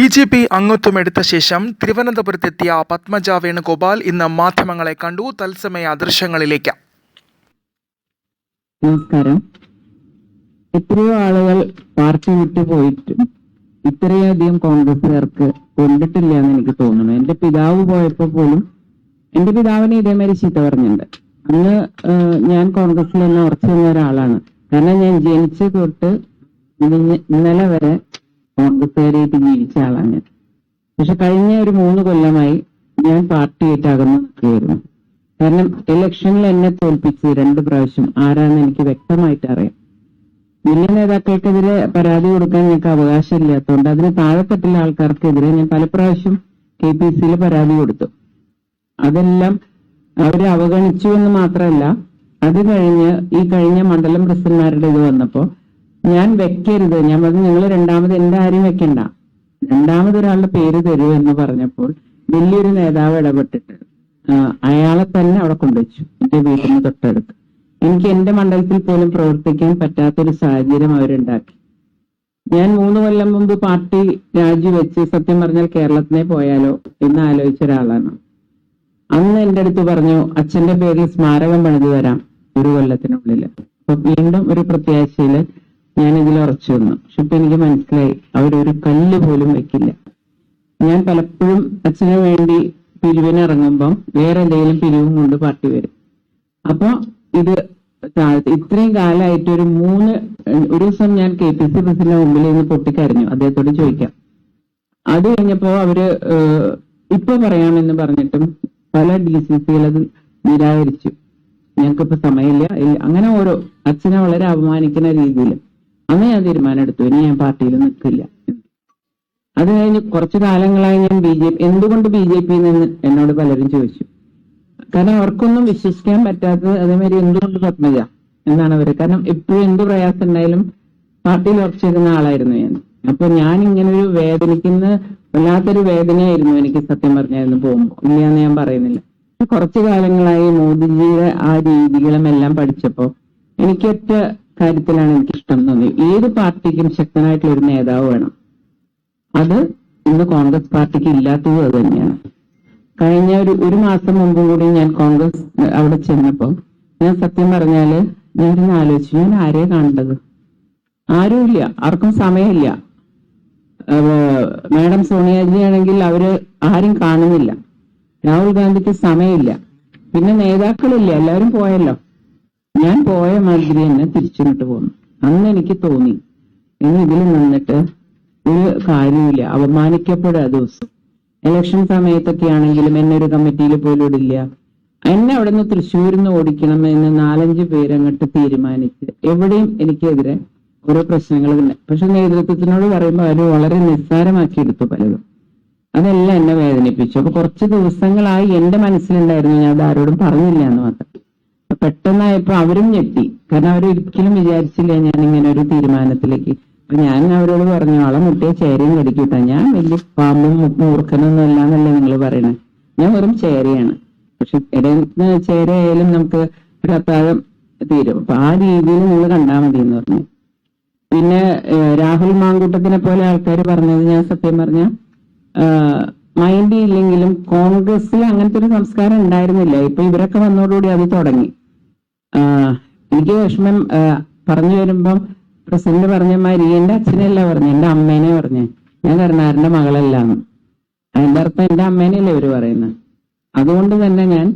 B J P അംഗത്വമെടുത്ത ശേഷം തിരുവനന്തപുരത്തെത്തിയ പത്മജ വേണുഗോപാൽ ഇന്ന് മാധ്യമങ്ങളെ കണ്ടു. തത്സമയ ദൃശ്യങ്ങളിലേക്ക്. നമസ്കാരം. എത്രയോ ആളുകൾ പാർട്ടി വിട്ടു പോയിട്ടും ഇത്രയധികം കോൺഗ്രസുകാർക്ക് കൊണ്ടിട്ടില്ല എന്ന് എനിക്ക് തോന്നുന്നു. എന്റെ പിതാവ് പോയപ്പോ പോലും എന്റെ പിതാവിനെ ഇതേമാതിരി ചീത്ത പറഞ്ഞിട്ടുണ്ട്. അന്ന് ഞാൻ കോൺഗ്രസിൽ തന്നെ ഉറച്ചു നിന്ന ഒരാളാണ്. കാരണം ഞാൻ ജനിച്ച തൊട്ട് ഇന്നലെ വരെ കോൺഗ്രസുകാരായിട്ട് ജീവിച്ച ആളാണ് പക്ഷെ കഴിഞ്ഞ ഒരു മൂന്ന് കൊല്ലമായി ഞാൻ പാർട്ടിയായിട്ട് അകന്നു നിൽക്കുകയായിരുന്നു. കാരണം ഇലക്ഷനിൽ എന്നെ തോൽപ്പിച്ച് രണ്ട് പ്രാവശ്യം ആരാന്ന് എനിക്ക് വ്യക്തമായിട്ട് അറിയാം. വലിയ നേതാക്കൾക്കെതിരെ പരാതി കൊടുക്കാൻ ഞങ്ങൾക്ക് അവകാശമില്ലാത്തതുകൊണ്ട് അതിന് താഴെത്തട്ടിലെ ആൾക്കാർക്കെതിരെ ഞാൻ പല പ്രാവശ്യം കെ പി സിയിൽ പരാതി കൊടുത്തു. അതെല്ലാം അവരെ അവഗണിച്ചു എന്ന് മാത്രമല്ല അത് കഴിഞ്ഞ് ഈ കഴിഞ്ഞ മണ്ഡലം പ്രസിഡന്റ്മാരുടെ ഇത് വന്നപ്പോ ഞാൻ വെക്കരുത്. ഞാൻ പറഞ്ഞു നിങ്ങൾ രണ്ടാമത് എന്റെ ആരും വെക്കണ്ട. രണ്ടാമത് ഒരാളുടെ പേര് തരൂ എന്ന് പറഞ്ഞപ്പോൾ വലിയൊരു നേതാവ് ഇടപെട്ടിട്ട് അയാളെ തന്നെ അവിടെ കൊണ്ടുവച്ചു എന്റെ വീട്ടിന് തൊട്ടടുത്ത്. എനിക്ക് എന്റെ മണ്ഡലത്തിൽ പോലും പ്രവർത്തിക്കാൻ പറ്റാത്തൊരു സാഹചര്യം അവരുണ്ടാക്കി. ഞാൻ മൂന്ന് കൊല്ലം മുമ്പ് പാർട്ടി രാജിവെച്ച് സത്യം പറഞ്ഞാൽ കേരളത്തിനെ പോയാലോ എന്ന് ആലോചിച്ച ഒരാളാണ്. അന്ന് എന്റെ അടുത്ത് പറഞ്ഞു അച്ഛന്റെ പേരിൽ സ്മാരകം പണിതു തരാം ഒരു കൊല്ലത്തിനുള്ളിൽ. അപ്പൊ വീണ്ടും ഒരു പ്രത്യാശയിൽ ഞാൻ ഇതിൽ ഉറച്ചു വന്നു പക്ഷെ ഇപ്പൊ എനിക്ക് മനസ്സിലായി അവരൊരു കല്ല് പോലും വെക്കില്ല. ഞാൻ പലപ്പോഴും അച്ഛന് വേണ്ടി പിരിവിനിറങ്ങുമ്പം വേറെ എന്തെങ്കിലും പിരിവും കൊണ്ട് പാർട്ടി വരും. അപ്പൊ ഇത് ഇത്രയും കാലമായിട്ട് ഒരു മൂന്ന് ഒരു ദിവസം ഞാൻ കെ പി സി ബസിന്റെ മുമ്പിൽ നിന്ന് പൊട്ടിക്കരഞ്ഞു. അദ്ദേഹത്തോട് ചോദിക്കാം. അത് കഴിഞ്ഞപ്പോ അവർ ഇപ്പൊ പറയാമെന്ന് പറഞ്ഞിട്ടും പല ഡി സി സികൾ അത് നിരാകരിച്ചു. ഞങ്ങൾക്കിപ്പോ സമയമില്ല. അങ്ങനെ ഓരോ അച്ഛനെ വളരെ അപമാനിക്കുന്ന രീതിയിൽ അന്ന് ഞാൻ തീരുമാനം എടുത്തു. ഇനി ഞാൻ പാർട്ടിയിൽ നിൽക്കില്ല. അത് കഴിഞ്ഞ് കുറച്ചു കാലങ്ങളായി ഞാൻ ബി ജെ പി എന്തുകൊണ്ട് ബി ജെ പി നിന്ന് എന്നോട് പലരും ചോദിച്ചു. കാരണം അവർക്കൊന്നും വിശ്വസിക്കാൻ പറ്റാത്തത് അതേമാതിരി എന്തുകൊണ്ട് പത്മജ എന്നാണ് അവർ കാരണം എപ്പോഴും എന്ത് പ്രയാസം ഉണ്ടായാലും പാർട്ടിയിൽ ഉറച്ചിരുന്ന ആളായിരുന്നു ഞാൻ. അപ്പൊ ഞാൻ ഇങ്ങനെ ഒരു വേദനിക്കുന്ന വല്ലാത്തൊരു വേദനയായിരുന്നു എനിക്ക് സത്യം പറഞ്ഞായിരുന്നു പോകുമ്പോൾ ഇല്ല എന്ന് ഞാൻ പറയുന്നില്ല. കുറച്ചു കാലങ്ങളായി മോദിജിയുടെ ആ രീതികളും എല്ലാം പഠിച്ചപ്പോ എനിക്ക് ഒറ്റ കാര്യത്തിലാണ് എനിക്ക് ഇഷ്ടം തോന്നി. ഏത് പാർട്ടിക്കും ശക്തനായിട്ടുള്ള ഒരു നേതാവ് വേണം. അത് ഇന്ന് കോൺഗ്രസ് പാർട്ടിക്ക് ഇല്ലാത്തത് അത് തന്നെയാണ്. കഴിഞ്ഞ ഒരു ഒരു മാസം മുമ്പ് കൂടി ഞാൻ കോൺഗ്രസ് അവിടെ ചെന്നപ്പോ ഞാൻ സത്യം പറഞ്ഞാൽ ഞാനിന്ന് ആലോചിച്ചു ഞാൻ ആരെയാ കാണേണ്ടത്? ആരുമില്ല ആർക്കും സമയമില്ല. മാഡം സോണിയാജി ആണെങ്കിൽ അവർ ആരും കാണുന്നില്ല. രാഹുൽ ഗാന്ധിക്ക് സമയമില്ല. പിന്നെ നേതാക്കളില്ല എല്ലാവരും പോയല്ലോ. ഞാൻ പോയ മാതിരി തന്നെ തിരിച്ചിട്ട് പോന്നു. അന്ന് എനിക്ക് തോന്നി ഇനി ഇതിൽ നിന്നിട്ട് ഒരു കാര്യമില്ല അപമാനിക്കപ്പെടുക ദിവസം. ഇലക്ഷൻ സമയത്തൊക്കെ ആണെങ്കിലും എന്നെ ഒരു കമ്മിറ്റിയിൽ പോലും ഇടില്ല. എന്നെ അവിടെ നിന്ന് തൃശ്ശൂരിൽ നിന്ന് ഓടിക്കണം എന്ന് നാലഞ്ച് പേരങ്ങോട്ട് തീരുമാനിച്ച് എവിടെയും എനിക്കെതിരെ ഓരോ പ്രശ്നങ്ങൾ തന്നെ. പക്ഷെ നേതൃത്വത്തിനോട് പറയുമ്പോൾ അവർ വളരെ നിസ്സാരമാക്കി എടുത്തു പലതും. അതെല്ലാം എന്നെ വേദനിപ്പിച്ചു. അപ്പൊ കുറച്ച് ദിവസങ്ങളായി എന്റെ മനസ്സിലുണ്ടായിരുന്നു ഞാൻ അത് ആരോടും പറഞ്ഞില്ല എന്ന് മാത്രം. പെട്ടെന്നായപ്പോ അവരും ഞെട്ടി. കാരണം അവരൊരിക്കലും വിചാരിച്ചില്ല ഞാൻ ഇങ്ങനെ ഒരു തീരുമാനത്തിലേക്ക്. അപ്പൊ ഞാൻ അവരോട് പറഞ്ഞു ആളെ മുട്ടിയ ചേരയും കടിക്കൂട്ടാ ഞാൻ വലിയ പാമ്പും മൂർഖനൊന്നും അല്ല എന്നല്ലേ നിങ്ങൾ പറയണേ. ഞാൻ വെറും ചേരയാണ്. പക്ഷെ ചേര ചേരയായാലും നമുക്ക് ഒരു അത്താഴം തീരും. അപ്പൊ ആ രീതിയിൽ നിങ്ങൾ കണ്ടാൽ മതി എന്ന് പറഞ്ഞു. പിന്നെ രാഹുൽ മാങ്കൂട്ടത്തിനെ പോലെ ആൾക്കാർ പറഞ്ഞത് ഞാൻ സത്യം പറഞ്ഞ മൈൻഡ് ഇല്ലെങ്കിലും കോൺഗ്രസിൽ അങ്ങനത്തെ ഒരു സംസ്കാരം ഉണ്ടായിരുന്നില്ല. ഇപ്പൊ ഇവരൊക്കെ വന്നതോടുകൂടി അത് തുടങ്ങി. എനിക്ക് വിഷമം പറഞ്ഞു വരുമ്പം പ്രസന്റ് പറഞ്ഞ മാതിരി എന്റെ അച്ഛനെയല്ല പറഞ്ഞു എന്റെ അമ്മേനെ പറഞ്ഞു. ഞാൻ കരുണാരന്റെ മകളല്ലാന്ന്. അതിന്റെ അർത്ഥം എന്റെ അമ്മേനെയല്ലേ ഇവർ പറയുന്നത് അതുകൊണ്ട് തന്നെ ഞാൻ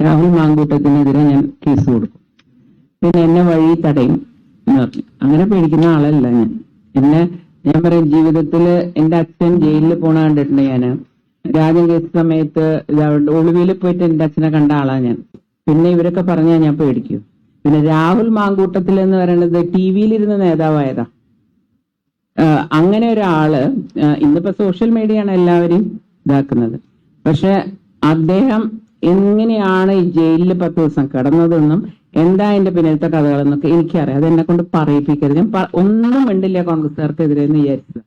രാഹുൽ മാങ്കൂട്ടത്തിനെതിരെ ഞാൻ കേസ് കൊടുക്കും. പിന്നെ എന്നെ വഴി തടയും എന്ന് പറഞ്ഞു. അങ്ങനെ പേടിക്കുന്ന ആളല്ല ഞാൻ. എന്നെ ഞാൻ പറയും ജീവിതത്തിൽ എന്റെ അച്ഛൻ ജയിലിൽ പോണ കണ്ടിട്ടുണ്ട് ഞാൻ. രാജൻ കേസ് സമയത്ത് ഒളിവിൽ പോയിട്ട് എന്റെ അച്ഛനെ കണ്ട ആളാണ് ഞാൻ. പിന്നെ ഇവരൊക്കെ പറഞ്ഞാൽ ഞാൻ പേടിക്കും. പിന്നെ രാഹുൽ മാങ്കൂട്ടത്തിൽ എന്ന് പറയുന്നത് ടി വിയിലിരുന്ന നേതാവായതാ. അങ്ങനെ ഒരാൾ ഇന്നിപ്പോ സോഷ്യൽ മീഡിയയാണ് എല്ലാവരെയും ഇതാക്കുന്നത്. പക്ഷെ അദ്ദേഹം എങ്ങനെയാണ് ഈ ജയിലിൽ പത്ത് ദിവസം കിടന്നതെന്നും എന്താ അതിന്റെ പിന്നിലത്തെ കഥകളെന്നൊക്കെ എനിക്കറിയാം. അത് എന്നെ കൊണ്ട് പറയിപ്പിക്കരുത്. ഞാൻ ഒന്നും മിണ്ടില്ല കോൺഗ്രസ്സുകാർക്കെതിരെ എന്ന് വിചാരിച്ചത്.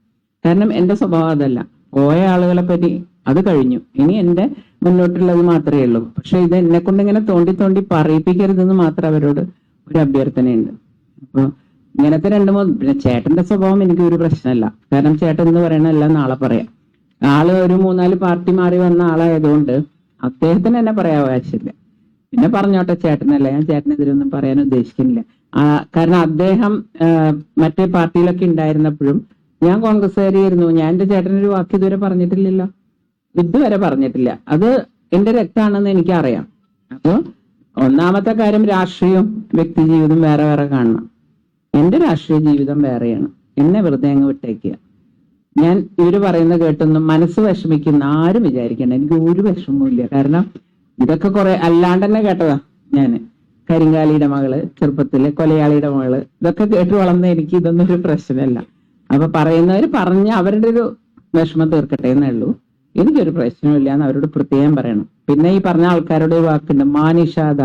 കാരണം എന്റെ സ്വഭാവം അതല്ല. പോയ ആളുകളെ പറ്റി അത് കഴിഞ്ഞു. ഇനി എന്റെ മുന്നോട്ടുള്ളത് മാത്രമേ ഉള്ളൂ. പക്ഷെ ഇത് എന്നെ കൊണ്ട് ഇങ്ങനെ തോണ്ടി തോണ്ടി പറയിപ്പിക്കരുതെന്ന് മാത്രം അവരോട് ഒരു അഭ്യർത്ഥനയുണ്ട്. അപ്പൊ ഇങ്ങനത്തെ രണ്ട് മൂന്ന് പിന്നെ ചേട്ടന്റെ സ്വഭാവം എനിക്ക് ഒരു പ്രശ്നമല്ല. കാരണം ചേട്ടൻ എന്ന് പറയണ എല്ലാം നാളെ പറയാം. ആൾ ഒരു മൂന്നാൽ പാർട്ടി മാറി വന്ന ആളായതുകൊണ്ട് അദ്ദേഹത്തിന് എന്നെ പറയാൻ അവകാശമില്ല. പിന്നെ പറഞ്ഞോട്ടെ ചേട്ടനല്ല? ഞാൻ ചേട്ടനെതിരൊന്നും പറയാൻ ഉദ്ദേശിക്കുന്നില്ല. കാരണം അദ്ദേഹം മറ്റേ പാർട്ടിയിലൊക്കെ ഉണ്ടായിരുന്നപ്പോഴും ഞാൻ കോൺഗ്രസ്സുകാരിയായിരുന്നു. ഞാൻ എന്റെ ചേട്ടനൊരു വാക്ക് ഇതുവരെ പറഞ്ഞിട്ടില്ലല്ലോ. ഇതുവരെ പറഞ്ഞിട്ടില്ല. അത് എന്റെ രക്താണെന്ന് എനിക്കറിയാം. അപ്പൊ ഒന്നാമത്തെ കാര്യം രാഷ്ട്രീയവും വ്യക്തി ജീവിതം വേറെ വേറെ കാണണം. എന്റെ രാഷ്ട്രീയ ജീവിതം വേറെയാണ്. എന്നെ വെറുതെ അങ്ങ് വിട്ടേക്കുക. ഞാൻ ഇവർ പറയുന്ന കേട്ടൊന്നും മനസ്സ് വിഷമിക്കുന്ന ആരും വിചാരിക്കണ്ട. എനിക്ക് ഒരു വിഷമവും കാരണം ഇതൊക്കെ കുറെ അല്ലാണ്ട് തന്നെ കേട്ടതാ ഞാൻ. കരിങ്കാലിയുടെ മകൾ ചെറുപ്പത്തിൽ കൊലയാളിയുടെ മകൾ ഇതൊക്കെ കേട്ട് വളർന്ന എനിക്ക് ഇതൊന്നും ഒരു പ്രശ്നമല്ല. അപ്പൊ പറയുന്നവര് പറഞ്ഞ് അവരുടെ ഒരു വിഷമം തീർക്കട്ടെ എന്നേ ഉള്ളൂ. എനിക്കൊരു പ്രശ്നമില്ല എന്ന് അവരോട് പ്രത്യേകം പറയണം. പിന്നെ ഈ പറഞ്ഞ ആൾക്കാരുടെ വാക്കുണ്ട് മാനിഷാദ.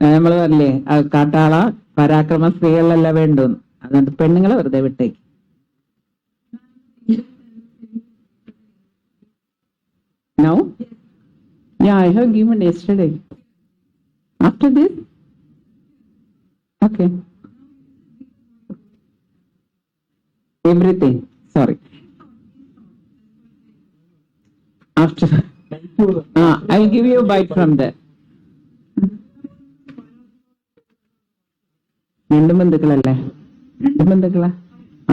നമ്മൾ അല്ലേ കാട്ടാള പരാക്രമ സ്ത്രീകളല്ല വേണ്ടുന്ന്. അതുകൊണ്ട് പെണ്ണുങ്ങളെ വെറുതെ വിട്ടേക്ക്. Now Yeah. After. uh, I'll give you a bite from there. രണ്ട് ബന്ധുക്കളല്ലേ? രണ്ട് ബന്ധുക്കളാ?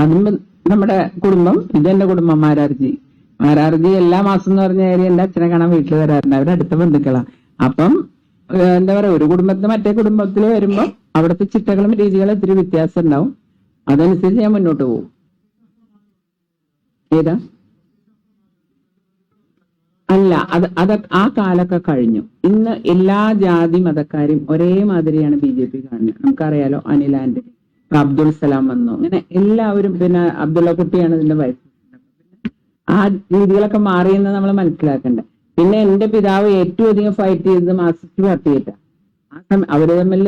അതും നമ്മുടെ കുടുംബം ഇതെന്റെ കുടുംബം മാരാർജി മാരാർജി എല്ലാ മാസം എന്ന് പറഞ്ഞ കാര്യം എന്റെ അച്ഛനെ കാണാൻ വീട്ടിൽ വരാറുണ്ട്. അവരുടെ അടുത്ത ബന്ധുക്കളാ. അപ്പം എന്താ പറയാ ഒരു കുടുംബത്തിന് മറ്റേ കുടുംബത്തിൽ വരുമ്പോൾ അവിടുത്തെ ചിട്ടകളും രീതികളും ഇത്തിരി വ്യത്യാസം ഉണ്ടാവും. അതനുസരിച്ച് ഞാൻ മുന്നോട്ട് പോകും ഏതാ? അല്ല അത് അത് ആ കാലൊക്കെ കഴിഞ്ഞു. ഇന്ന് എല്ലാ ജാതി മതക്കാരും ഒരേ മാതിരിയാണ് ബി ജെ പി കാണുന്നത്. നമുക്കറിയാലോ അനിൽ ആന്റണി അബ്ദുൾ സലാം വന്നു. അങ്ങനെ എല്ലാവരും പിന്നെ അബ്ദുള്ള കുട്ടിയാണ് ഇതിന്റെ വയസ്സ് ആ രീതികളൊക്കെ മാറിയെന്ന് നമ്മൾ മനസ്സിലാക്കണ്ടേ. പിന്നെ എന്റെ പിതാവ് ഏറ്റവും അധികം ഫൈറ്റ് ചെയ്തത് മാർക്സിസ്റ്റ് പാർട്ടിയായിട്ടാണ് ആ സമയം അവർ തമ്മിൽ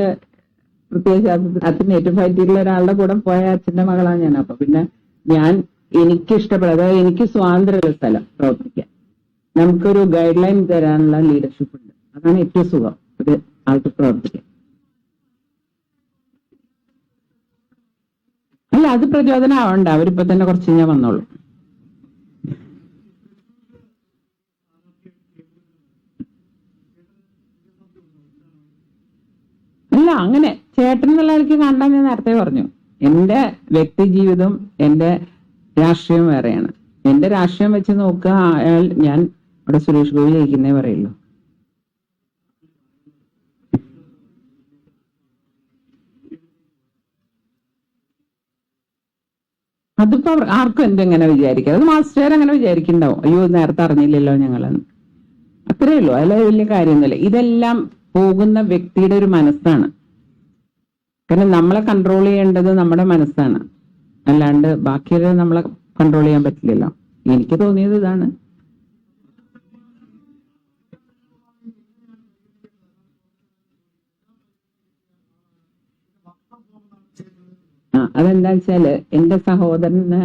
പ്രത്യേകിച്ച് അച്ഛൻ ഏറ്റവും ഫൈറ്റ് ചെയ്തിട്ടുള്ള ഒരാളുടെ കൂടെ പോയ അച്ഛന്റെ മകളാണ് ഞാൻ അപ്പൊ പിന്നെ ഞാൻ എനിക്ക് ഇഷ്ടപ്പെടുക അതായത് എനിക്ക് സ്വാതന്ത്ര്യമുള്ള സ്ഥലം പ്രവർത്തിക്കാൻ. നമുക്കൊരു ഗൈഡ് ലൈൻ തരാനുള്ള ലീഡർഷിപ്പ് ഉണ്ട്. അതാണ് ഏറ്റവും സുഖം. ഒരു ആൾക്ക് പ്രവർത്തിക്കാൻ. അല്ല അത് പ്രചോദനം ആവണ്ട. അവരിപ്പോ തന്നെ കുറച്ച് കഴിഞ്ഞാൽ വന്നോളൂ. അല്ല അങ്ങനെ ചേട്ടൻ എന്നുള്ള എനിക്ക് കണ്ടാൽ ഞാൻ നേരത്തെ പറഞ്ഞു. എന്റെ വ്യക്തി ജീവിതം എന്റെ രാഷ്ട്രീയം വേറെയാണ്. എന്റെ രാഷ്ട്രീയം വെച്ച് നോക്കുക അയാൾ ഞാൻ ഇവിടെ സുരേഷ് ഗോപി ജയിക്കുന്നേ പറയുള്ളൂ. അതിപ്പോ ആർക്കും എന്തെങ്ങനെ വിചാരിക്കാം? അത് മാസ്റ്റർ അങ്ങനെ വിചാരിക്കണ്ടാവും അയ്യോ നേരത്തെ അറിഞ്ഞില്ലല്ലോ ഞങ്ങളെന്ന്. അത്രേ ഉള്ളൂ. അതിൽ വലിയ കാര്യമൊന്നുമില്ല. ഇതെല്ലാം പോകുന്ന വ്യക്തിയുടെ ഒരു മനസ്സാണ്. കാരണം നമ്മളെ കൺട്രോൾ ചെയ്യേണ്ടത് നമ്മുടെ മനസ്സാണ്. അല്ലാണ്ട് ബാക്കിയുള്ളത് നമ്മളെ കൺട്രോൾ ചെയ്യാൻ പറ്റില്ലല്ലോ. എനിക്ക് തോന്നിയത് ഇതാണ്. അതെന്താ വെച്ചാൽ എന്റെ സഹോദരന്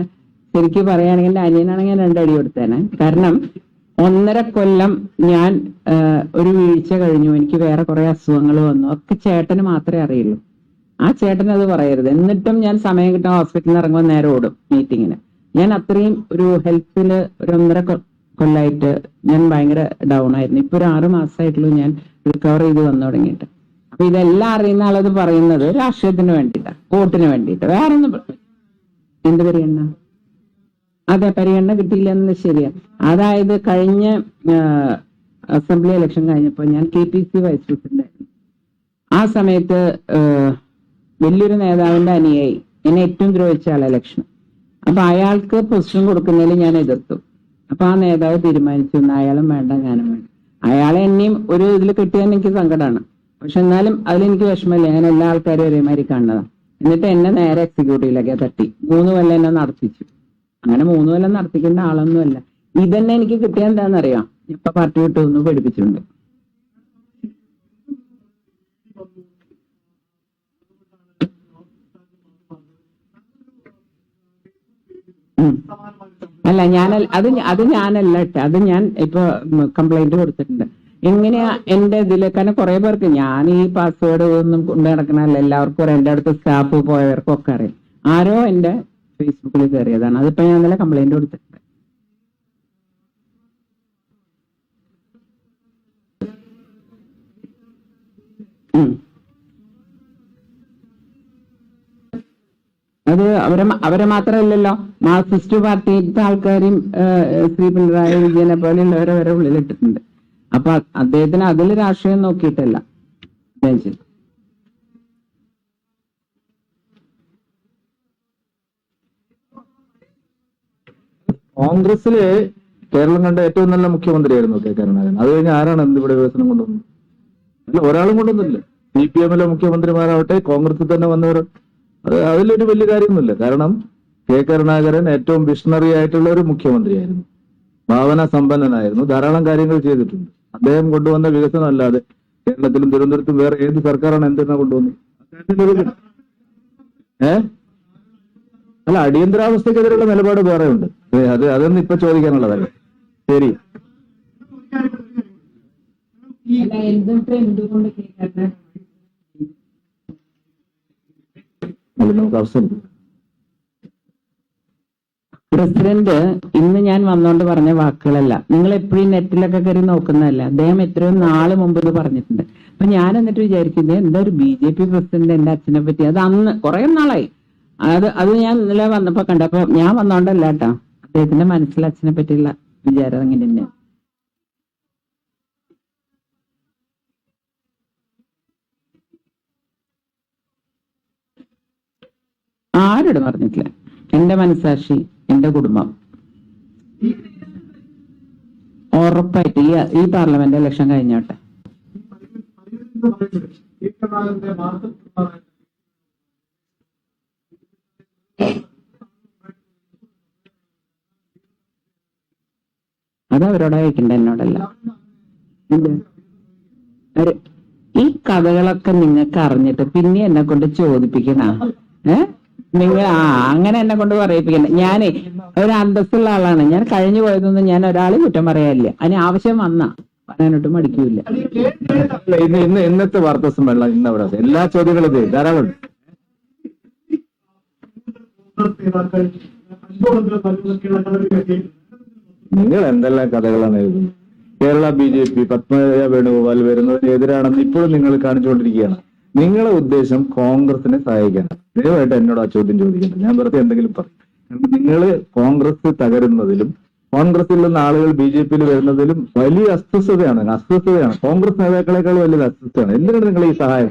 ശരിക്കും പറയുകയാണെങ്കിൽ എന്റെ അനിയനാണെങ്കിൽ ഞാൻ രണ്ടടി കൊടുത്തേനെ കാരണം ഒന്നര കൊല്ലം ഞാൻ ഒരു വീഴ്ച കഴിഞ്ഞു. എനിക്ക് വേറെ കുറെ അസുഖങ്ങൾ വന്നു. ഒക്കെ ചേട്ടന് മാത്രമേ അറിയുള്ളൂ. ആ ചേട്ടൻ അത് പറയരുത്. എന്നിട്ടും ഞാൻ സമയം കിട്ടാൻ ഹോസ്പിറ്റലിൽ ഇറങ്ങുമ്പോൾ നേരെ ഓടും മീറ്റിങ്ങിന്. ഞാൻ അത്രയും ഒരു ഹെൽത്തിന് ഒരു ഒന്നര കൊല്ലായിട്ട് ഞാൻ ഭയങ്കര ഡൗൺ ആയിരുന്നു. ഇപ്പൊ ഒരു ആറു മാസമായിട്ടുള്ളൂ ഞാൻ റിക്കവർ ചെയ്ത് വന്നു തുടങ്ങിയിട്ട്. അപ്പൊ ഇതെല്ലാം അറിയുന്ന ആളത് പറയുന്നത് രാഷ്ട്രീയത്തിന് വേണ്ടിയിട്ടാ വോട്ടിന് വേണ്ടിയിട്ട്. വേറെ ഒന്നും എന്ത് പരിഗണന? അതെ പരിഗണന കിട്ടിയില്ലെന്ന് ശരിയാണ് ശരിയാ. അതായത് കഴിഞ്ഞ അസംബ്ലി ഇലക്ഷൻ കഴിഞ്ഞപ്പോൾ ഞാൻ K P C vice president ആ സമയത്ത് വലിയൊരു നേതാവിന്റെ അനുയായി എന്നെ ഏറ്റവും ദ്രോഹിച്ച ആൾ ഇലക്ഷൻ അപ്പൊ അയാൾക്ക് പൊസിഷൻ കൊടുക്കുന്നതിൽ ഞാൻ എതിർത്തു. അപ്പൊ ആ നേതാവ് തീരുമാനിച്ചു "എന്നാ അയാളും വേണ്ട ഞാനും വേണ്ട. അയാളെ എന്നെയും ഒരു ഇതിൽ കിട്ടിയാൽ എനിക്ക് സങ്കടമാണ് പക്ഷെ എന്നാലും അതിലെനിക്ക് വിഷമമില്ല. ഞാൻ എല്ലാ ആൾക്കാരും ഒരേമാതിരി കാണുന്നതാണ് എന്നിട്ട് എന്നെ നേരെ എക്സിക്യൂട്ടീവിലേക്ക് തട്ടി. മൂന്ന് കൊല്ലം എന്നെ നടത്തിച്ചു. അങ്ങനെ മൂന്ന് കൊല്ലം നടത്തിക്കേണ്ട ആളൊന്നുമല്ല. ഇതന്നെ എനിക്ക് കിട്ടിയ എന്താണെന്നറിയാം ഇപ്പൊ പാർട്ടി വിട്ടു ഒന്ന് പഠിപ്പിച്ചിട്ടുണ്ട്. അല്ല ഞാൻ അത് അത് ഞാനല്ല അത് ഞാൻ ഇപ്പൊ കംപ്ലൈന്റ് കൊടുത്തിട്ടുണ്ട്. എങ്ങനെയാ എന്റെ ഇതിൽ കാരണം കുറെ പേർക്ക് ഞാൻ ഈ പാസ്വേഡ് ഒന്നും കൊണ്ട് നടക്കണല്ല എല്ലാവർക്കും എന്റെ അടുത്ത് സ്റ്റാഫ് പോയവർക്കും ഒക്കെ അറിയാം. ആരോ എന്റെ ഫേസ്ബുക്കിൽ കയറിയതാണ്. അതിപ്പോ ഞാൻ ഇന്നലെ കംപ്ലൈന്റ് കൊടുത്തിട്ടുണ്ട്. അത് അവരെ അവരെ മാത്രമല്ലല്ലോ മാർക്സിസ്റ്റ് പാർട്ടിയിലത്തെ ആൾക്കാരും ശ്രീ പിണറായി വിജയനെ പോലെയുള്ളവരെ വരെ ഉള്ളിലിട്ടിട്ടുണ്ട്. അപ്പൊ അദ്ദേഹത്തിന് അതിൽ രാഷ്ട്രീയം നോക്കിയിട്ടല്ല. കോൺഗ്രസിലെ കേരളം കണ്ട ഏറ്റവും നല്ല മുഖ്യമന്ത്രിയായിരുന്നു കെ കരുണാകരൻ. അത് കഴിഞ്ഞ് ആരാണ് എന്ത് ഇവിടെ വികസനം കൊണ്ടുവന്നത്? ഒരാളും കൊണ്ടുവന്നില്ല. സി പി എമ്മിലെ മുഖ്യമന്ത്രിമാരാവട്ടെ കോൺഗ്രസിൽ തന്നെ വന്നവർ. അത് അതിലൊരു വലിയ കാര്യമൊന്നുമില്ല. കാരണം കെ കരുണാകരൻ ഏറ്റവും വിഷണറി ആയിട്ടുള്ള ഒരു മുഖ്യമന്ത്രിയായിരുന്നു. ഭാവന സമ്പന്നനായിരുന്നു ധാരാളം കാര്യങ്ങൾ ചെയ്തിട്ടുണ്ട്. അദ്ദേഹം കൊണ്ടുവന്ന വികസനം അല്ലാതെ കേരളത്തിലും തിരുവനന്തപുരത്തും വേറെ ഏത് സർക്കാരാണ് എന്തെന്നാ കൊണ്ടുവന്നത്? ഏ? അല്ല അടിയന്തരാവസ്ഥക്കെതിരെയുള്ള നിലപാട് വേറെ ഉണ്ട്. അത് അതൊന്നും ഇപ്പൊ ചോദിക്കാനുള്ളതല്ല. ശരി. നമുക്ക് അവസരം. പ്രസിഡന്റ് ഇന്ന് ഞാൻ വന്നോണ്ട് പറഞ്ഞ വാക്കുകളല്ല. നിങ്ങൾ എപ്പോഴും നെറ്റിലൊക്കെ കയറി നോക്കുന്നതല്ല? അദ്ദേഹം എത്രയോ നാൾ മുമ്പ് ഇത് പറഞ്ഞിട്ടുണ്ട്. അപ്പൊ ഞാൻ എന്നിട്ട് വിചാരിക്കുന്നത് എന്താ ഒരു ബി ജെ പി പ്രസിഡന്റ് എന്റെ അച്ഛനെ പറ്റി? അത് അന്ന് കുറെ നാളായി. അത് അത് ഞാൻ ഇന്നലെ വന്നപ്പോ കണ്ടു. അപ്പൊ ഞാൻ വന്നോണ്ടല്ല കേട്ടോ. അദ്ദേഹത്തിന്റെ മനസ്സിൽ അച്ഛനെ പറ്റിയുള്ള വിചാരം അങ്ങനെ തന്നെ. ആരോടും പറഞ്ഞിട്ടില്ല? എന്റെ മനസാക്ഷി എന്റെ കുടുംബം. ഉറപ്പായിട്ട് ഈ ഈ പാർലമെന്റ് ഇലക്ഷൻ കഴിഞ്ഞോട്ടെ. അത് അവരോട് അയക്കണ്ട എന്നോടല്ല? ഈ കഥകളൊക്കെ നിങ്ങൾക്ക് അറിഞ്ഞിട്ട് പിന്നെ എന്നെ കൊണ്ട് ചോദിപ്പിക്കണ? ഏ? നിങ്ങൾ ആ അങ്ങനെ എന്നെ കൊണ്ട് പറയിപ്പിക്കണ്ട. ഞാനേ ഒരു അന്തസ്സുള്ള ആളാണ്. ഞാൻ കഴിഞ്ഞു പോയതൊന്നും ഞാൻ ഒരാളെ കുറ്റം പറയാനില്ല. അതിന് ആവശ്യം വന്ന. പറയാനൊട്ടും മടിക്കൂല ഇന്നത്തെ വാർത്താ സമ്മേളനം ഇന്ന് അവിടെ എല്ലാ ചോദ്യങ്ങളും ധാരാളം നിങ്ങൾ എന്തെല്ലാം കഥകളാണ് എഴുതുന്നത്? Kerala B J P Padmaja Venugopal വരുന്നതിനെതിരാണെന്ന് ഇപ്പോഴും നിങ്ങൾ കാണിച്ചുകൊണ്ടിരിക്കുകയാണ്. നിങ്ങളെ ഉദ്ദേശം കോൺഗ്രസിനെ സഹായിക്കാനാണ്. ദയവായിട്ട് എന്നോട് ആ ചോദ്യം ചോദിക്കുന്നത് ഞാൻ വെറുതെ എന്തെങ്കിലും പറയും. നിങ്ങൾ കോൺഗ്രസ് തകരുന്നതിലും കോൺഗ്രസിൽ നിന്ന് ആളുകൾ ബി ജെ പിയിൽ വരുന്നതിലും വലിയ അസ്വസ്ഥതയാണ്. അസ്വസ്ഥതയാണ്. കോൺഗ്രസ് നേതാക്കളെക്കാൾ വലിയ അസ്വസ്ഥതയാണ്. എന്തിനാണ് നിങ്ങൾ ഈ സഹായം